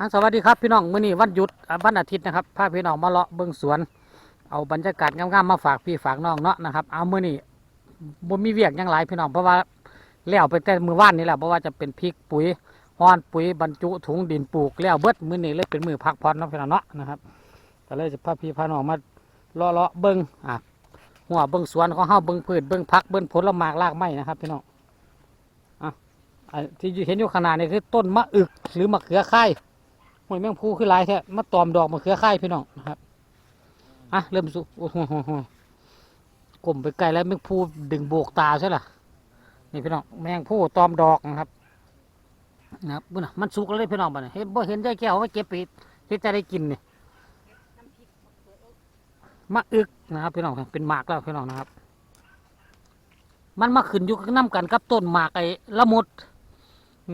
อ่าสวัสดีครับพี่น้องมื้อนี้วันหยุดวันอาทิตย์นะครับพาพี่น้องมาเลาะเบิ่งสวน เอาบรรยากาศงามๆมาฝากพี่ฝากน้องเนาะนะครับเอามื้อนี้บ่มีเวียกยังหลายพี่น้องเพราะว่าแล้วไปแต่มือว่านนี่แหละเพราะว่าจะเป็นพริกปุ๋ยฮ้อนปุ๋ยบรรจุถุงดินปลูกแล้วเบิดมื้อนี้เลยเป็นมือพักผ่อนเนาะพี่น้องเนาะนะครับก็เลยจะพาพี่พาน้องมาเลาะๆเบิ่งอะหัวเบิ่งสวนของเฮาเบิ่งพืชเบิ่งผักเบิ่งผลไม้รากไม้นะครับ พี่น้องอะที่เห็นอยู่ขนาดนี่คือต้นมะอึกหรือมะเขือไข่ หวยแมงพูคือลายแท้มาตอมดอกมาเคือข่ายพี่น้องนะครับอะเริ่มสุโอ้โหกลมไปไกลแล้วแมงพูดึงโบกตาใช่ล่ะนี่พี่น้องแมงพูตอมดอกนะครับนะครับบุญนะมันสุกแล้วเลยพี่น้องบ้านเห็นบ่เห็นได้แก้วว่าเก็บไปที่จะได้กินเนี่ยมะอึกนะครับพี่น้องเป็นหมากแล้วพี่น้องนะครับ มันมาขึ้นอยู่กับน้ำกันกับต้นหมากไอ้ละมุด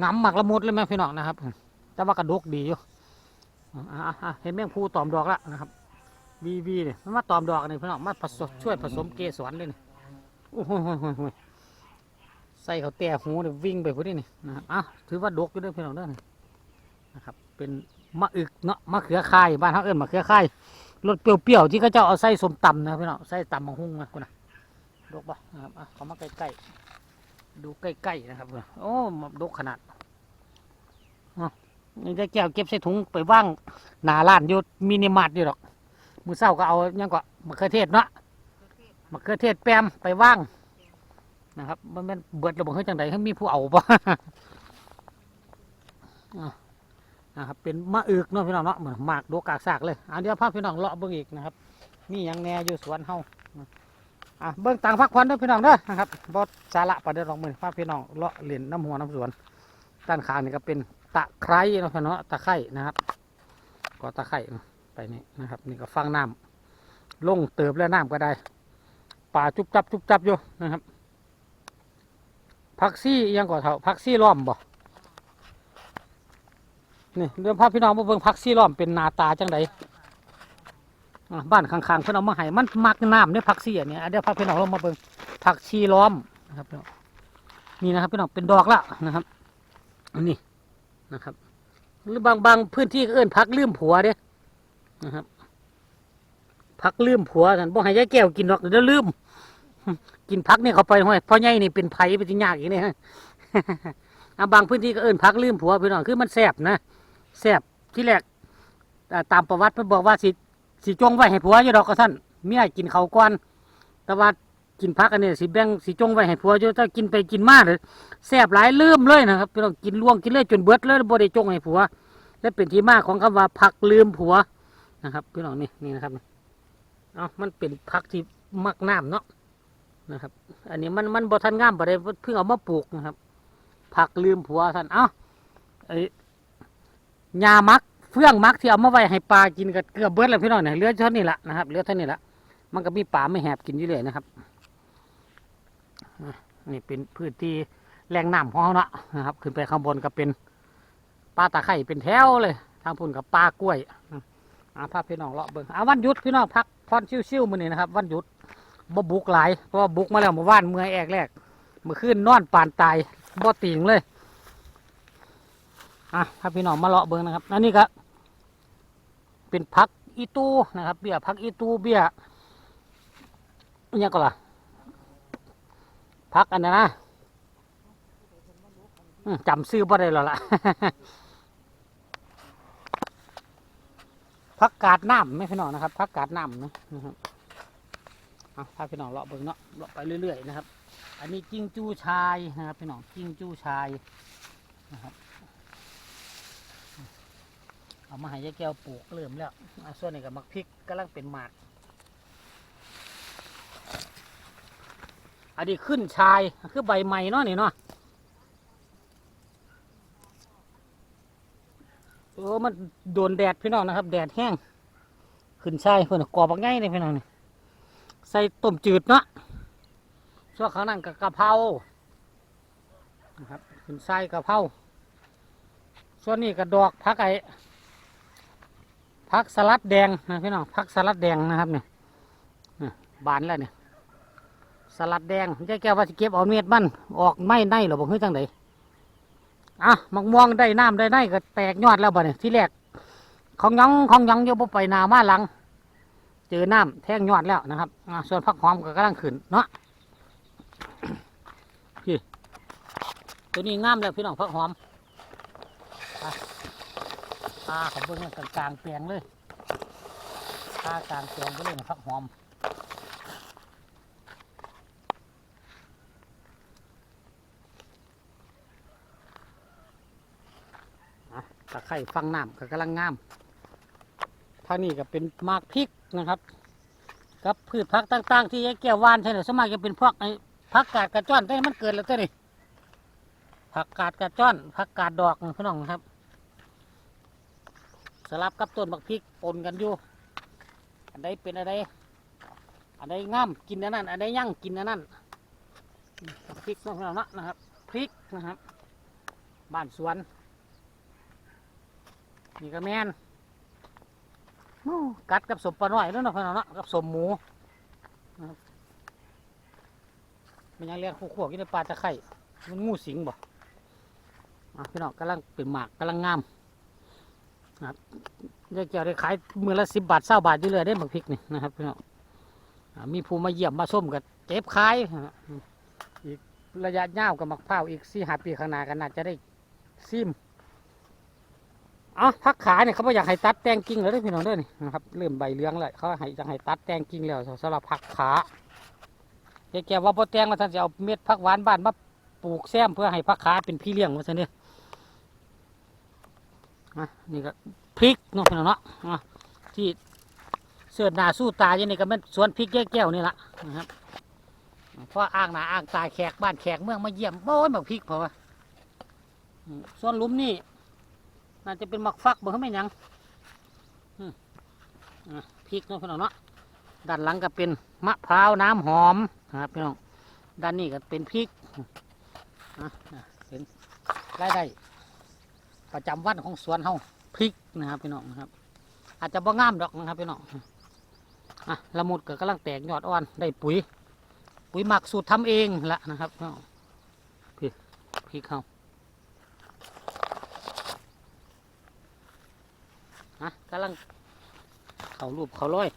งำหมากละมุดเลยไหมพี่น้องนะครับ แต่ว่ากระดกดีอยู่ เห็นแมงภูตอมดอกแล้วนะครับวีวีเนี่ยมันมาตอมดอกนี่พี่น้องมาผสมช่วยผสมเกสรเลยนี่โอ้โหใส่เขาแต่หูเนี่ยวิ่งไปพอดีนี่นะครับอะถือว่าดกอยู่ด้วยพี่น้องเด้อนี่นะครับ เป็นมะอึกเนาะมะเขือข่ายบ้านเขาเอิ้นมะเขือข่ายรสเปรี้ยวๆที่เขาเจ้าเอาใส่สมตำนะพี่น้องใส่ตำมะฮุ่งนะคุณนะดกปะนะครับอะเขามาใกล้ๆดูใกล้ๆนะครับโอ้ดกขนาด นี่ได้แก้วเก็บใส่ถุงไปว่างหนาร้านอยู่มินิมาร์ทอยู่หรอก มือเศร้าก็เอายังก็มะเขือเทศเนาะมะเขือเทศแปมไปว่างนะครับมันเป็นเบิดระบบเฮ้ยจังใดให้มีผู้เอาปะนะครับเป็นมะอึกเนาะพี่น้องเนาะเหมือนหมากโดกากซากเลยอันเดียวพาพพี่น้องเลาะเบิ่งอีกนะครับมีหยังแหน่อยู่สวนเฮาอะเบิ่งต่างพักผ่อนเด้อพี่น้องเด้อนะครับบอสาระประเดี๋ยวลองมือพาพพี่น้องเลาะเล่นน้ำหัวน้ำสวนด้านข้างนี่ก็เป็น ตะไคร้เนาะพี่น้องตะไคร้นะครับก็ตะไคร้ไปนี่นะครับ นี่ก็ฟังน้ำลงเติบแล้วน้ำก็ได้ป่าจุบจับจุบจับอยู่นะครับพักซี่ยังก่อเท่าพักซี่ล้อมบ่นี่เรื่องพาพี่น้องมาเบิ่งพักซี่ล้อมเป็นนาตาจังไดบ้านข้างๆเพิ่นเอามาให้มันมักน้ำเนี่ยพักซี่อันเนี้ยเดี๋ยวพาพี่น้องลงมาเบิ่งพักซี่ล้อมนะครับนี่นะครับพี่น้องเป็นดอกละนะครับอัน นะครับ หรือบางบางพื้นที่ก็เอิ้นพักลืมผัวเด้นะครับพักลืมผัวท่านบ่ให้ยายแก้วกินหรอกเดี๋ยวลืม กินพักนี่เขาไปห้อยพ่อใหญ่นี่เป็นไผเป็นสิยากอีกเนี่ฮะอะบางพื้นที่ก็เอิ้นพักลืมผัวพี่น้องคือมันแซ่บนะแซ่บที่แรกอ่ตามประวัติเพิ่นบอกว่าสิสิจงไว้ให้ผัวอยู่ดอกก็ท่านเมียกินเขาก่อนแต่ว่า กินพักอันนี้สิแบ่งสิจงไว้ให้ผัวอยู่ถ้ากินไปกินมาเลยแซ่บหลายลืมเลยนะครับพี่น้องกินล่วงกินเลยจนเบิดเลยบ่ได้จงให้ผัว และเป็นที่มาของคำว่าผักลืมผัวนะครับพี่น้องนี่นี่นะครับเอามันเป็นผักที่มักน้ำเนาะนะครับ อันนี้มันมันบ่ทันงามบ่ได้เพิ่งเอามาปลูกนะครับผักลืมผัวท่านเอ้าไอ้ยามักเฟื่องมักที่เอามาไว้ให้ปลากินก็เกือบเบิดแล้วพี่น้องเนี่ยเหลือเท่านี้ละนะครับเหลือเท่านี้ละมันก็มีปลาไม่แหบกินอยู่เลยนะครับ นี่เป็นพื้นที่แหล่งน้ำของเขาเนาะนะครับ ขึ้นไปข้างบนก็เป็นปลาตะไคร่เป็นแถวเลย ทางพุ่นกับปลากล้วยอะอ่าพพี่น้องเลาะเบิ่งอ่าวันหยุดพี่น้องพักผ่อนชิวๆมื้อนี้นะครับ วันหยุดบ่บุกหลายเพราะว่าบุกมาแล้วเมื่อวานเมื่อแอกแรกเมื่อคืนนอนปานตายบ่ติงเลยอะพาพี่น้องมาเลาะเบิ่งนะครับอันนี้ก็เป็นพักอีตูนะครับ เบี้ยพักอีตูเบี้ยอิหยังก็ล่ะ พักอันนั้นนะจำซื้อบ่ได้แล้วล่ะพักกาดน้ำไม่พี่น้องนะครับพักกาดน้ำนะครับเอาพาพี่น้องเลาะเบิ่งเนาะเลาะไปเรื่อยๆนะครับ อันนี้จิ้งจู้ชายนะครับพี่น้องจิ้งจู้ชายนะครับเอามาให้ยายแก้วปลูกเริ่มแล้วอะส่วนนี้กับมักพริกกำลังเป็นหมาก อันนี้ขึ้นชายคือใบใหม่เนาะนี่เนาะเออมันโดนแดดพี่น้องนะครับ แดดแห้ง ขึ้นใช่เพื่อนกรอบง่ายเลยพี่น้องนี่ใส่ต้มจืดเนาะส่วนข้างนั้นกับกะเพรานะครับขึ้นใส่กะเพราส่วนนี้กระดอกพักไอพักสลัดแดงนะพี่น้องพักสลัดแดงนะครับเนี่ยบานแล้วเนี่ย สลัดแดงยายแก้วว่าจะเก็บเอาเม็ดมันออกไม่ในหรอบอกเฮ้ยจังไดอะมักม่วงได้น้ำได้ไนก็แตกยอดแล้วบ่เนี่ยที่แรกของยังของยังโยบไปนามาหลัง เจอน้ำแท่งยอดแล้วนะครับอะส่วนผักหอมก็กำลังขึ้นเนาะพี่ตัวนี้งามแล้วพี่น้องผักหอมอะอ่าผมเบิ่งมันกลางๆแปลียงเลยตากลางแปลียงไปเลยนะผักหอม ตะไคร่ฟังน้ำก็กำลังงามทางนี้ก็เป็นหมากพริกนะครับ กับพืชผักต่าง ๆ ที่ยายแก้ววานใช่ไหมสมัยจะเป็นพวกไอ้ผักกาดกระจ้อนแต่มันเกิดแล้วตัวนี้ผักกาดกระจ้อนผักกาดดอกพี่น้องครับ สลับกับต้นบักพริกปนกันอยู่ อันใดเป็นอะไรอันใดงามกินอันนั้นอันใดยั่งกินอันนั้นพริกน้องเนานะครับพริกนะครับ บ้านสวน นี่ก็แมนกัดกับสมปลาน้อยแล้วเนาะพี่น้องเนาะกับสมหมูมันยังเรียกคู่ขวกินปลาตะไคร่มันงูสิงบ่อะพี่น้องกำลังเป็นหมากกำลังงามนะครับยายแก้วได้ขายมือละสิบบาทเศร้าบาทอยู่เลยได้บักพริกนี่นะครับพี่น้องมีผู้มาเยี่ยมมาส้มกับเจ็บขายอีกระยะยาวกับมักพร้าวอีกสี่ห้าปีข้างหน้ากันน่าจะได้ซิม อ๋อพักขาเนี่ยเขาบอกอยากให้ตัดแตงกิ่งแล้วด้วยพี่น้องด้วยนี่นะครับเริ่มใบเหลืองเลยเขาให้อยากให้ตัดแตงกิ่งแล้วสำหรับพักขาแกแกว่าพอแตงมาท่านจะเอาเม็ดพักหวานบ้านมาปลูกแซมเพื่อให้พักขาเป็นพี่เลี้ยงว่าซะเนี่ยอะนี่ก็พริกเนาะพี่น้องเนาะที่เสื้อหนาสู้ตาอย่างนี้ก็เป็นสวนพริกแก้แก้วนี่ละนะครับเพราะอ้างหนาอ้างตาแขกบ้านแขกเมืองมาเยี่ยมโอ้ยบักพริกเพราะว่าอืมส่วนลุมนี่ น่าจะเป็นหมักฟักบ่เขาไม่ยังพริกเนาะพี่น้องเนาะด้านหลังก็เป็นมะพร้าวน้ำหอมนะครับพี่น้องด้านนี้ก็เป็นพริกอะเป็นรายได้ประจำวันของสวนเฮาพริกนะครับพี่น้องนะครับ อาจจะบ่งามดอกนะครับพี่น้องอะละมุดก็กำลังแตกยอดอ่อนได้ปุ๋ย ปุ๋ยหมักสูตรทำเองละนะครับพี่พริกพริกเฮา นะกำลังเขารูปเขาร้อย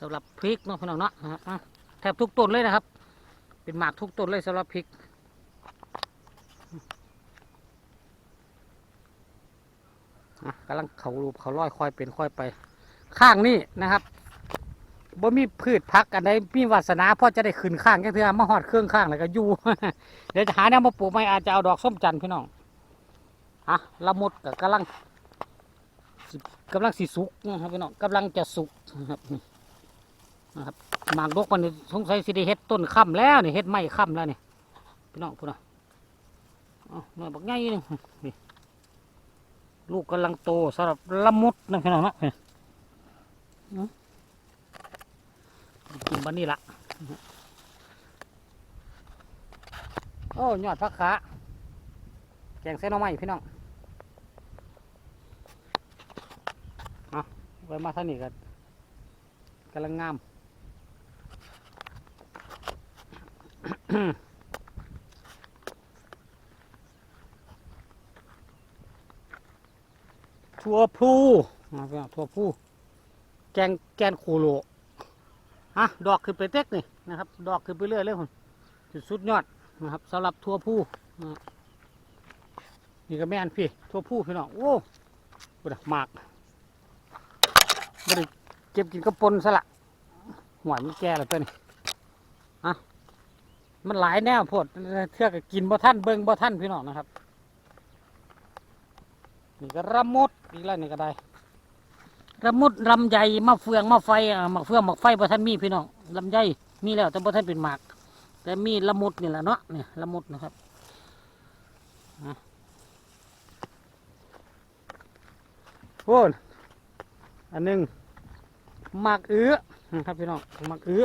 สำหรับพริกเนาะพี่น้องเนาะนะแทบทุกต้นเลยนะครับ เป็นหมากทุกต้นเลยสำหรับพริกอะกำลังเขารูปเขาร้อยค่อยเป็นค่อยไป ข้างนี่นะครับบ่มีพืชพักอันใดมีวาสนาพ่อจะได้ขึ้นข้างแค่เทื่อมาหอดเครื่องข้างแล้วก็อยู่เดี๋ยวจะหาแนวมาปลูกไม่อาจจะเอาดอกส้มจันทร์พี่น้องอะละมุดก็กำลัง กำลังสิสุกนะครับพี่น้องกำลังจะสุกนะครับนี่นะครับหมากดกมันสงสัยสิได้เฮ็ดต้นค่ำแล้วนี่เฮ็ดไม้ค่ำแล้วนี่พี่น้องพูดนะอ๋อหน่อยบักใหญ่นึงนี่ลูกกำลังโตสำหรับละมุดนะพี่น้องนะนี่กินบันนี้ละโอ้ยอดพักขาแกงเส้นน่อไม้พี่น้อง ไว้มาท่านี้กันกำลังงาม ทั่วพูนะครับทั่วพูแกงแกนคูโลฮะดอกขึ้นไปเต็กนี่นะครับ ดอกขึ้นไปเรื่อยเลยคุณจุดสุดยอดนะครับสำหรับทั่วพูนี่ก็แม่นพี่ทั่วพูพี่น้องโอ้บุดหมาก บริเก็บกินกระปนซะละหวานมันแก่แล้วตัวนี้อะมันหลายแนวพดเทือกกินบ่ท่านเบิ่งบ่ท่านพี่น้องนะครับ นี่ก็ระมุดอีกแล้วนี่ก็ได้ระมุดลำไยมะเฟืองมะไฟอะมะเฟืองมะไฟบ่ท่านมีพี่น้องลำไยมีแล้วแต่บ่ท่านเป็นหมาก แต่มีละมุดนี่แหละเนาะเนี่ยละมุดนะครับโอ้น อันหนึ่งหมักเอื้อครับพี่น้องหมักเอื้อ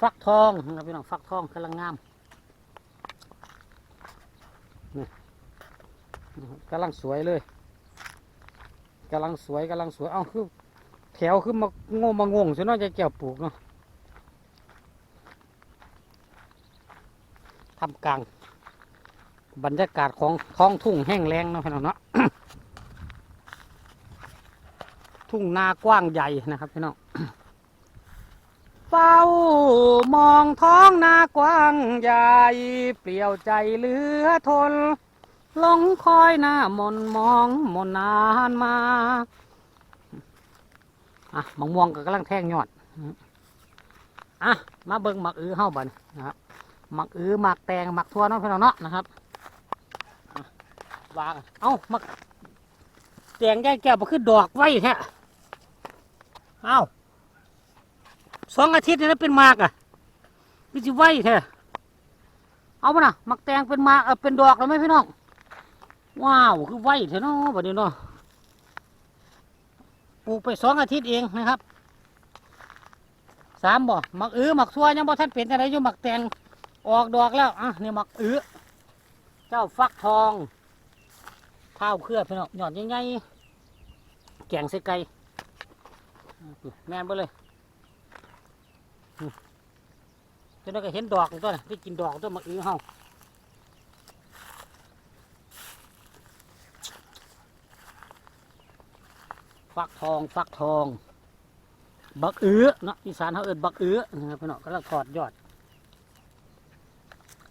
ฟักทองครับพี่น้องฟักทองกำลังงามนี่กำลังสวยเลยกำลังสวยกำลังสวย เอ้าคือ แถวคือมาโง่มางงใช่เนาจะเกี่ยวปลูกเนาะทำกลาง บรรยากาศของท้องทุ่งแห้งแล้งเนาะพี่น้องเนาะ ทุ่งนากว้างใหญ่นะครับพี่น้องเฝ้ามองท้องนากว้างใหญ่เปลี่ยวใจเหลือทนลงคอยหน้ามนมองมนนานมาอะมะม่วงก็กำลังแทงยอดอะมาเบิ่งหมักอื้อเฮ้าบันนะครับหมักอื้อหมักแตงหมักทั่วเนาะพี่น้องเนาะนะครับวางเอ้าหมักแตงแก้แก้วบ่คือดอกไว้แท้ อ้าวสองอาทิตย์นี่แล้วเป็นมากอะพี่สิไว้แท้เอาปะนะมักแตงเป็นมากเออเป็นดอกแล้วไหมพี่น้องว้าวคือไว้เถอะเนาะแบัดนี้เนาะปลูกไปสองอาทิตย์เองนะครับสามบ่หมักอื้อหมักทั่วยังบ่ท่านเป็นอะไรอยู่หมักแตงออกดอกแล้วอะนี่หมักอื้อเจ้าฟักทองเท้าวเครือพี่น้องหยอนยังไงแกงใส่ไก่ แม่นไปเลยอืมจนได้ก็เห็นดอกตัวน่ะได้กินดอกตัวมักอื้อเฮาฟักทองฟักทอง บักอื้อเนาะอีสานเขาเอิ้นบักอื้อนะครับพี่น้องกำลังถอดยอด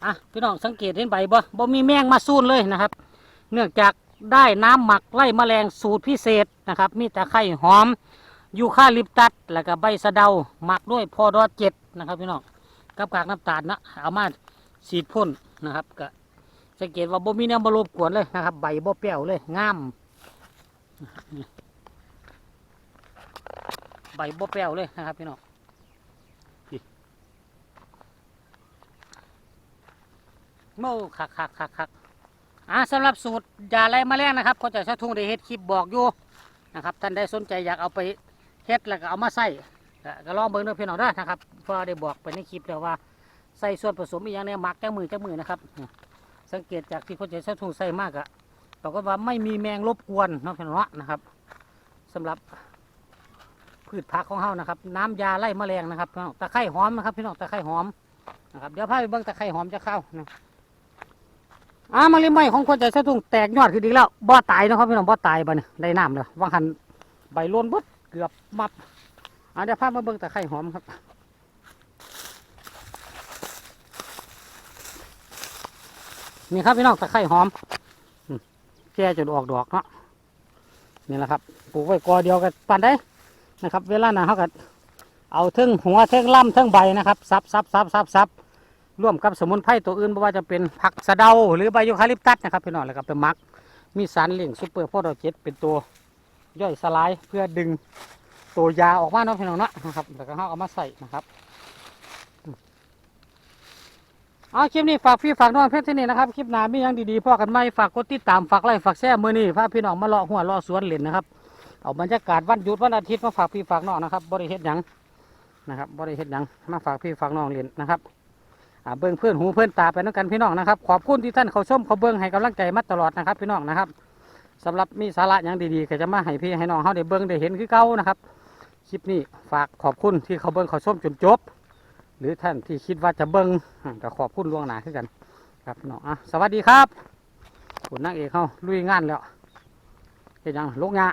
อะพี่น้องสังเกตเห็นใบบ่บ่มีแมงมาซูนเลยนะครับ เนื่องจากได้น้ำหมักไล่แมลงสูตรพิเศษนะครับ มีแต่ไข่หอม ยูคาลิปตัสแล้วก็ใบสะเดาหมักด้วยพอดอเจ็ดนะครับพี่น้องกับกากน้ำตาลนะเอามาฉีดพ่นนะครับก็สังเกตว่าบ่มีนวมารบกวนเลยนะครับ ใบบ่เปรี้ยวเลยงามใบบ่เปรี้ยวเลยนะครับพี่น้องนี่โม่คักคักคักคักอ่าสำหรับสูตรยาไล่แมลงนะครับก็จะใช้ทุ่งได้เฮ็ดคลิปบอกอยู่นะครับ ท่านได้สนใจอยากเอาไป เฮ็ดแล้วก็เอามาใส่ก็ลองเบิ่งด้อพี่น้องเด้นะครับเพอได้บอกไปในคลิปแล้วว่าใส่ส่วนผสมอีกอย่างเนี่ยหมักจังมือจังมือนะครับสังเกตจากที่เขาจะใช้ทุ่งใส่มากอะเราก็ว่าไม่มีแมงรบกวนเนาะพี่น้องนะนะครับสำหรับพืชผักของเฮานะครับ น้ำยาไล่แมลงนะครับพี่น้องตะไคร่หอมนะครับพี่น้องตะไคร่หอมนะครับเดี๋ยวพาไปเบิ่งตะไคร่หอมจะเข้านะอ่ามะลิไม้ของคนใจใช้ทุ่งแตกยอดขึ้นอีกแล้วบ่ตายนะครับพี่น้องบ่ตายบ่เนี่ยได้น้ำเลยว่างหันใบล้นเบด เกือบมับอ่าเดี๋ยวพามาเบิ่งตะไคร่หอมครับนี่ครับพี่น้องตะไคร่หอมแก่จนออกดอกเนาะนี่แหละครับปลูกไว้กอเดียวกันปานได้นะครับ เวลาหนาเขาก็เอาเทิงหัวเทิงลำเทิงใบนะครับซับซับซับซับซับร่วมกับสมุนไพรตัวอื่นไม่ว่าจะเป็นผักสะเดาหรือใบยูคาลิปตัสนะครับพี่น้องแล้วก็ไปหมัก มีสารเลี่ยงซูเปอร์โพดเจ็ดเป็นตัว ย่อยสลายเพื่อดึงตัวยาออกมาเนาะพี่น้องเนาะนะครับแล้วก็เขาเอามาใส่นะครับเอาคลิปนี้ฝากพี่ฝากน้องเพื่อนที่นี่นะครับคลิปหน้ามีอย่างดีๆพ่อกันไหมฝากกดติดตามฝากไลค์ฝากแชร์มือนี่พาพี่น้องมาเลาะหัวเลาะสวนเล่นนะครับเอาบรรยากาศวันหยุดวันอาทิตย์มาฝากพี่ฝากน้องนะครับบริเฮ็ดหยังนะครับบริเฮ็ดหยังมาฝากพี่ฝากน้องเรียนนะครับเบิ้งเพื่อนหูเพื่อนตาไปน้ำกันพี่น้องนะครับขอบคุณที่ท่านเขาชมเขาเบิ้งให้กำลังใจมาตลอดนะครับพี่น้องนะครับ สำหรับมีสาระอย่างดีๆก็จะมาให้พี่ให้น้องเขาได้เบิ้งได้เห็นคือเก่านะครับ คลิปนี้ฝากขอบคุณที่เขาเบิ้งเขาชมจนจบ หรือท่านที่คิดว่าจะเบิ้งก็ขอบคุณล่วงหน้าขึ้นกัน ครับน้องอะสวัสดีครับคุณนางเอกเขาลุยงานแล้วเห็นยังลกงา